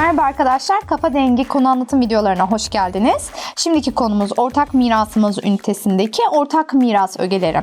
Merhaba arkadaşlar, Kafa Dengi konu anlatım videolarına hoş geldiniz. Şimdiki konumuz ortak mirasımız ünitesindeki ortak miras ögeleri.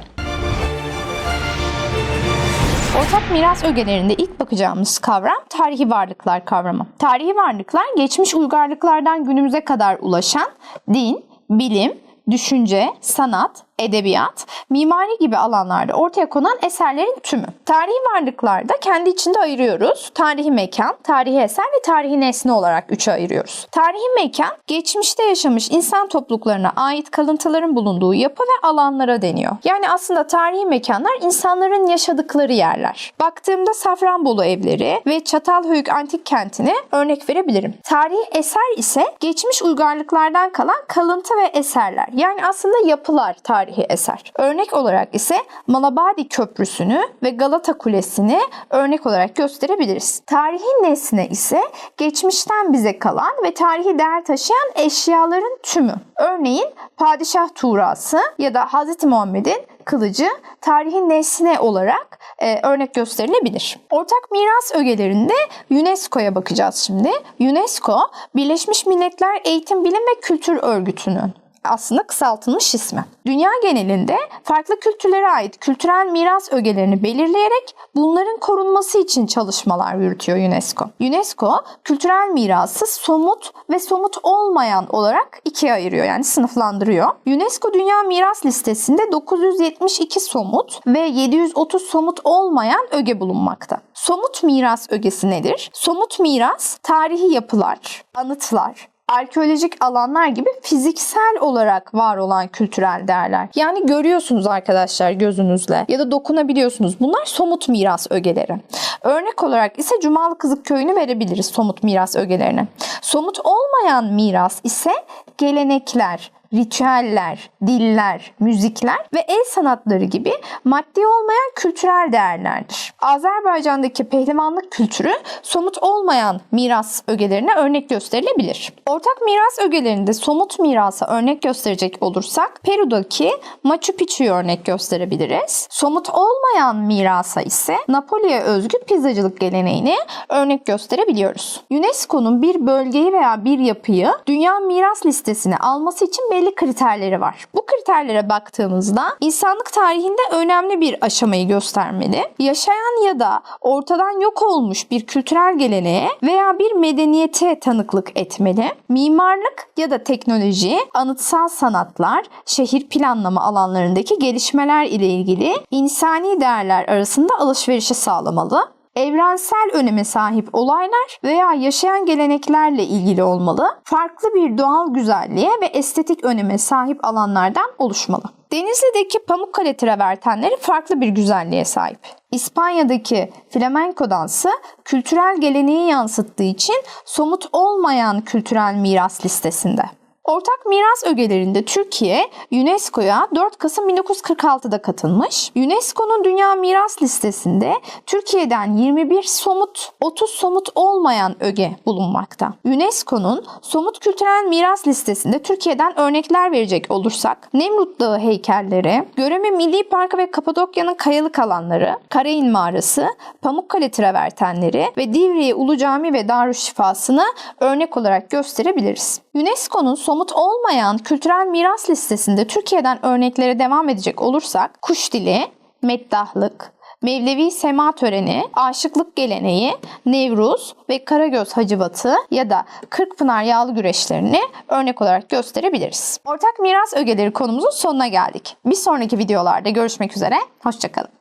Ortak miras ögelerinde ilk bakacağımız kavram tarihi varlıklar kavramı. Tarihi varlıklar geçmiş uygarlıklardan günümüze kadar ulaşan din, bilim, düşünce, sanat, edebiyat, mimari gibi alanlarda ortaya konan eserlerin tümü. Tarihi varlıklarda kendi içinde ayırıyoruz. Tarihi mekan, tarihi eser ve tarihi nesne olarak üçe ayırıyoruz. Tarihi mekan, geçmişte yaşamış insan topluluklarına ait kalıntıların bulunduğu yapı ve alanlara deniyor. Yani aslında tarihi mekanlar insanların yaşadıkları yerler. Baktığımda Safranbolu evleri ve Çatalhöyük antik kentine örnek verebilirim. Tarihi eser ise geçmiş uygarlıklardan kalan kalıntı ve eserler. Yani aslında yapılar tarihi eser. Örnek olarak ise Malabadi Köprüsü'nü ve Galata Kulesi'ni örnek olarak gösterebiliriz. Tarihi nesne ise geçmişten bize kalan ve tarihi değer taşıyan eşyaların tümü. Örneğin Padişah Tuğrası ya da Hz. Muhammed'in kılıcı tarihi nesne olarak e, örnek gösterilebilir. Ortak miras ögelerinde UNESCO'ya bakacağız şimdi. UNESCO, Birleşmiş Milletler Eğitim, Bilim ve Kültür Örgütü'nün aslında kısaltılmış ismi. Dünya genelinde farklı kültürlere ait kültürel miras ögelerini belirleyerek bunların korunması için çalışmalar yürütüyor UNESCO. UNESCO kültürel mirası somut ve somut olmayan olarak ikiye ayırıyor yani sınıflandırıyor. UNESCO Dünya Miras Listesi'nde 972 somut ve 730 somut olmayan öge bulunmakta. Somut miras ögesi nedir? Somut miras tarihi yapılar, anıtlar, arkeolojik alanlar gibi fiziksel olarak var olan kültürel değerler. Yani görüyorsunuz arkadaşlar gözünüzle ya da dokunabiliyorsunuz. Bunlar somut miras ögeleri. Örnek olarak ise Cumalı Kızık Köyü'nü verebiliriz somut miras ögelerine. Somut olmayan miras ise gelenekler, ritüeller, diller, müzikler ve el sanatları gibi maddi olmayan kültürel değerlerdir. Azerbaycan'daki pehlivanlık kültürü somut olmayan miras ögelerine örnek gösterilebilir. Ortak miras ögelerinde somut mirasa örnek gösterecek olursak Peru'daki Machu Picchu'yu örnek gösterebiliriz. Somut olmayan mirasa ise Napoli'ye özgü pizzacılık geleneğini örnek gösterebiliyoruz. UNESCO'nun bir bölgeyi veya bir yapıyı dünya miras listesine alması için belli kriterleri var. Bu kriterlere baktığımızda insanlık tarihinde önemli bir aşamayı göstermeli. Yaşayan ya da ortadan yok olmuş bir kültürel geleneğe veya bir medeniyete tanıklık etmeli. Mimarlık ya da teknoloji, anıtsal sanatlar, şehir planlama alanlarındaki gelişmeler ile ilgili insani değerler arasında alışverişi sağlamalı evrensel öneme sahip olaylar veya yaşayan geleneklerle ilgili olmalı, farklı bir doğal güzelliğe ve estetik öneme sahip alanlardan oluşmalı. Denizli'deki Pamukkale travertenleri farklı bir güzelliğe sahip. İspanya'daki flamenco dansı kültürel geleneği yansıttığı için somut olmayan kültürel miras listesinde. Ortak miras ögelerinde Türkiye UNESCO'ya 4 Kasım 1946'da katılmış. UNESCO'nun Dünya Miras Listesi'nde Türkiye'den 21 somut, 30 somut olmayan öge bulunmakta. UNESCO'nun somut kültürel miras listesinde Türkiye'den örnekler verecek olursak Nemrut Dağı heykelleri, Göreme Milli Parkı ve Kapadokya'nın kayalık alanları, Karayin Mağarası, Pamukkale travertenleri ve Divriği Ulu Cami ve Darüşşifası'nı örnek olarak gösterebiliriz. UNESCO'nun somut olmayan kültürel miras listesinde Türkiye'den örneklere devam edecek olursak kuş dili, meddahlık, Mevlevi sema töreni, aşıklık geleneği, Nevruz ve Karagöz Hacivatı ya da Kırkpınar yağlı güreşlerini örnek olarak gösterebiliriz. Ortak miras ögeleri konumuzun sonuna geldik. Bir sonraki videolarda görüşmek üzere, hoşçakalın.